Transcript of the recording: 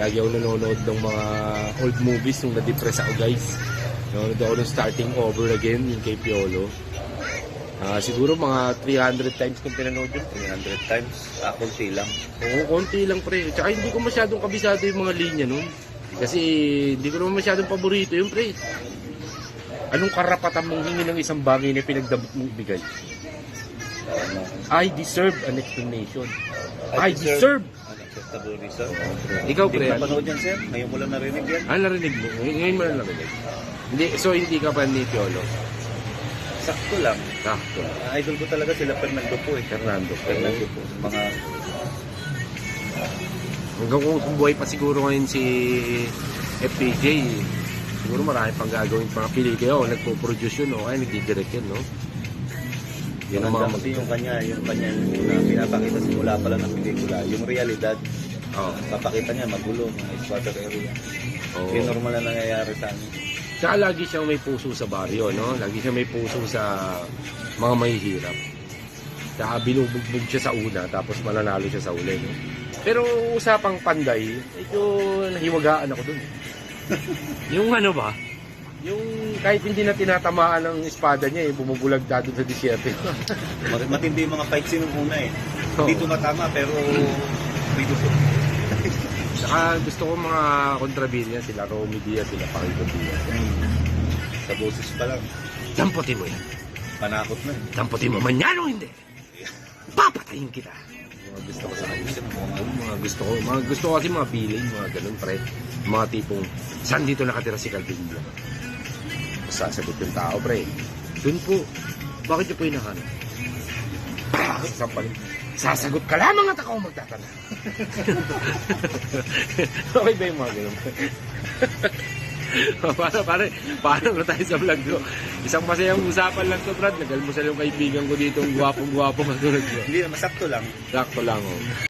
Lagi ako nanonood ng mga old movies nung na-depress ako guys. Nanonood ako ng starting over again yung kay Piolo. Ah, siguro mga 300 times kong pinanood yun. 300 times. Ah, kunti lang. Oo, konti lang pre. Tsaka hindi ko masyadong kabisado yung mga linya nun. Kasi hindi ko naman masyadong paborito yung pre. Anong karapatan mong hingi ng isang bagay na pinagdamot mong ibigay? I deserve an explanation. I, I deserve. deserve- Unacceptable reason. Ikaw Hindi pre, ka napanood yan, sir? Ngayon mo lang narinig yan? ah, narinig mo. Ngay- Ngayon mo lang narinig. Hindi, so hindi ka pa ni Piolo. Sakto lang. Sakto. Ah, Idol ko talaga sila Fernando po eh. Fernando. Fernando po. Mga Hanggang kung buhay pa siguro ngayon si FPJ, siguro marami pang gagawin mga pelikula. O, nagpo-produce yun, o, ay, nagdidirect yun, no? Yan ang mga kasi yung kanya, yung kanya na pinapakita simula pa lang ng pelikula. Yung realidad, Oh, papakita niya magulo, mga squatter area. oh. Yung normal na nangyayari sa amin. Tsaka lagi siyang may puso sa baryo, no? Lagi siyang may puso sa mga mahihirap. Tsaka binubugbog siya sa una, tapos mananalo siya sa uli, no? Pero usapang panday, medyo nahiwagaan ako dun. yung ano ba? Yung kahit hindi na tinatamaan ng espada niya, eh, bumubulagta dun sa disyerto. Mat- Matindi yung mga fight scene nung una eh. Oo. Hindi tumatama pero dito po. Tsaka gusto ko mga kontrabida, sila Romy Diaz, sila Paquito Diaz. Sa boses pa lang, Damputin mo yan. panakot na eh. Damputin mo man yan o hindi. Papatayin kita. Mga gusto ko sa kanya. Mga gusto ko, mga gusto ko kasi mga billing, mga ganun pre. Mga tipong, saan dito nakatira si Calvin Blanc? Sasagot yung tao pre. Doon po, bakit niyo po hinahanap? Ah, sasampalin. Sasagot ka lamang at ako magtatanong. okay ba yung mga ganun? para, para, para na tayo sa vlog ko. Isang masayang usapan lang to, Brad. Nagalmusal yung kaibigan ko dito, ang gwapong-gwapong katulad ko. Hindi, masakto lang. Sakto lang, oh.